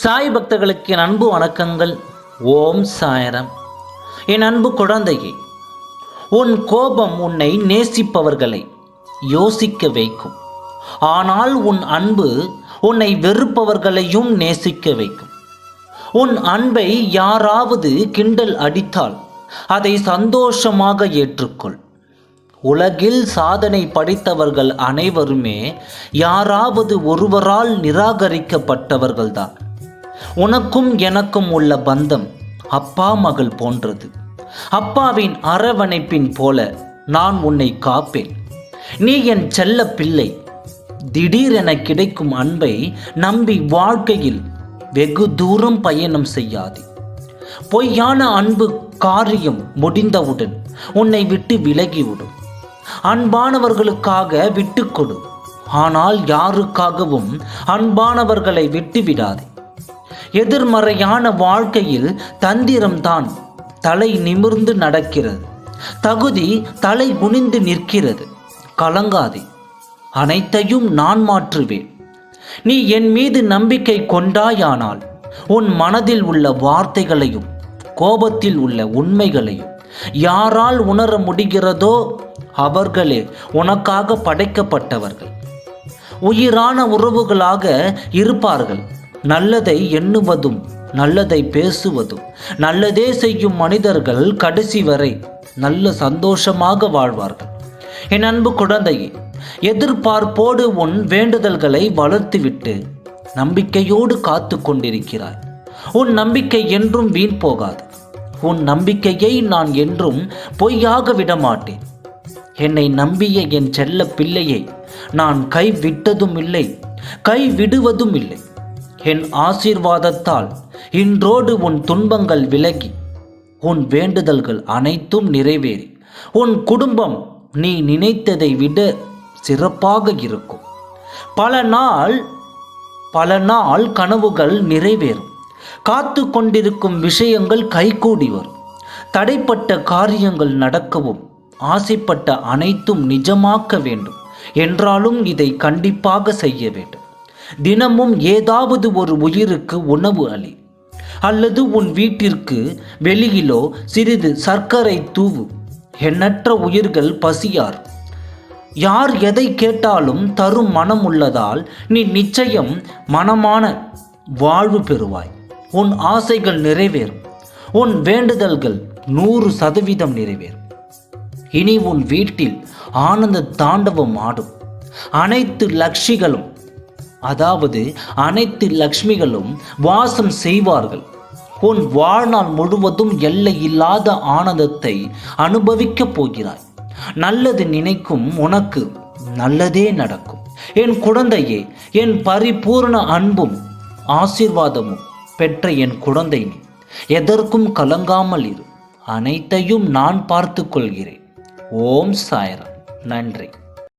சாய் பக்தர்களுக்கு என் அன்பு வணக்கங்கள். ஓம் சாயரம். என் அன்பு குழந்தையே உன் கோபம் உன்னை நேசிப்பவர்களை யோசிக்க வைக்கும். ஆனால் உன் அன்பு உன்னை வெறுப்பவர்களையும் நேசிக்க வைக்கும். உன் அன்பை யாராவது கிண்டல் அடித்தால் அதை சந்தோஷமாக ஏற்றுக்கொள். உலகில் சாதனை படைத்தவர்கள் அனைவருமே யாராவது ஒருவரால் நிராகரிக்கப்பட்டவர்கள்தான். உனக்கும் எனக்கும் உள்ள பந்தம் அப்பா மகள் போன்றது. அப்பாவின் அரவணைப்பின் போல நான் உன்னை காப்பேன். நீ என் செல்ல பிள்ளை. திடீரென கிடைக்கும் அன்பை நம்பி வாழ்க்கையில் வெகு தூரம் பயணம் செய்யாதே. பொய்யான அன்பு காரியம் முடிந்தவுடன் உன்னை விட்டு விலகிவிடும். அன்பானவர்களுக்காக விட்டுக்கொடு ஆனால் யாருக்காகவும் அன்பானவர்களை விட்டுவிடாதே. எதிர்மறையான வாழ்க்கையில் தந்திரம்தான் தலை நிமிர்ந்து நடக்கிறது. தகுதி தலை குனிந்து நிற்கிறது. கலங்காதே. அனைத்தையும் நான் மாற்றுவேன். நீ என் மீது நம்பிக்கை கொண்டாயானால் உன் மனதில் உள்ள வார்த்தைகளையும் கோபத்தில் உள்ள உண்மைகளையும் யாரால் உணர முடிகிறதோ அவர்களே உனக்காக படைக்கப்பட்டவர்கள். உயிரான உறவுகளாக இருப்பார்கள். நல்லதை எண்ணுவதும் நல்லதை பேசுவதும் நல்லதே செய்யும் மனிதர்கள் கடைசி வரை நல்ல சந்தோஷமாக வாழ்வார்கள். என் அன்பு குழந்தையே எதிர்பார்ப்போடு உன் வேண்டுதல்களை வளர்த்துவிட்டு நம்பிக்கையோடு காத்து கொண்டிருக்கிறாய். உன் நம்பிக்கை என்றும் வீண் போகாது. உன் நம்பிக்கையை நான் என்றும் பொய்யாக விடமாட்டேன். என்னை நம்பிய என் செல்ல பிள்ளையை நான் கைவிட்டதும் இல்லை கை விடுவதும் இல்லை. என் ஆசீர்வாதத்தால் இன்றோடு உன் துன்பங்கள் விலகி உன் வேண்டுதல்கள் அனைத்தும் நிறைவேறி உன் குடும்பம் நீ நினைத்ததை விட சிறப்பாக இருக்கும். பல நாள் பல நாள் கனவுகள் நிறைவேறும். காத்து கொண்டிருக்கும் விஷயங்கள் கைகூடி வரும். தடைப்பட்ட காரியங்கள் நடக்கவும் ஆசைப்பட்ட அனைத்தும் நிஜமாக்க வேண்டும். என்றாலும் இதை கண்டிப்பாக செய்ய வேண்டும். தினமும் ஏதாவது ஒரு உயிருக்கு உணவு அளி அல்லது உன் வீட்டிற்கு வெளியிலோ சிறிது சர்க்கரை தூவு. எண்ணற்ற உயிர்கள் பசியார். யார் எதை கேட்டாலும் தரும் மனம் உள்ளதால் நீ நிச்சயம் மனமான வாழ்வு பெறுவாய். உன் ஆசைகள் நிறைவேறும். உன் வேண்டுதல்கள் நூறு சதவீதம் நிறைவேறும். இனி உன் வீட்டில் ஆனந்த தாண்டவம் ஆடும். அனைத்து லக்ஷிகளும் அதாவது அனைத்து லக்ஷ்மிகளும் வாசம் செய்வார்கள். உன் வாழ்நாள் முழுவதும் எல்லை இல்லாத ஆனந்தத்தை அனுபவிக்கப் போகிறாய். நல்லது நினைக்கும் உனக்கு நல்லதே நடக்கும். என் குழந்தையே என் பரிபூர்ண அன்பும் ஆசீர்வாதமும் பெற்ற என் குழந்தை நீ. எதற்கும் கலங்காமல் இரு. அனைத்தையும் நான் பார்த்து கொள்கிறேன். ஓம் சாயரம். நன்றி.